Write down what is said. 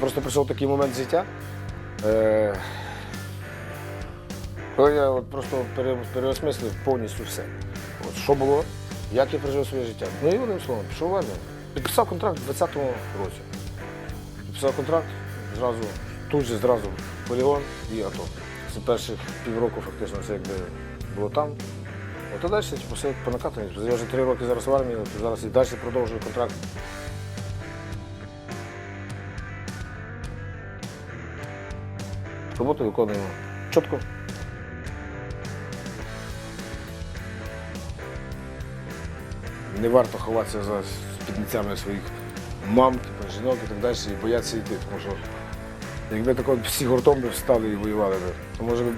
Просто прийшов такий момент життя. Е, коли я от просто пере- переосмислив повністю все. От, що було, як я прожив своє життя. Ну і одним словом, пішов в армію. Підписав контракт у 20-му році. Підписав контракт, зразу, тут же зразу полігон і АТО. Це перших півроку фактично це якби було там. От а далі типу, все по накатанні. Я вже три роки зараз в армії, зараз і далі продовжую контракт. Роботу виконуємо чітко. Не варто ховатися за спідницями своїх мам, типу, жінок і так далі, і боятися йти, тому що якби тако всі гуртом би встали і воювали, то може би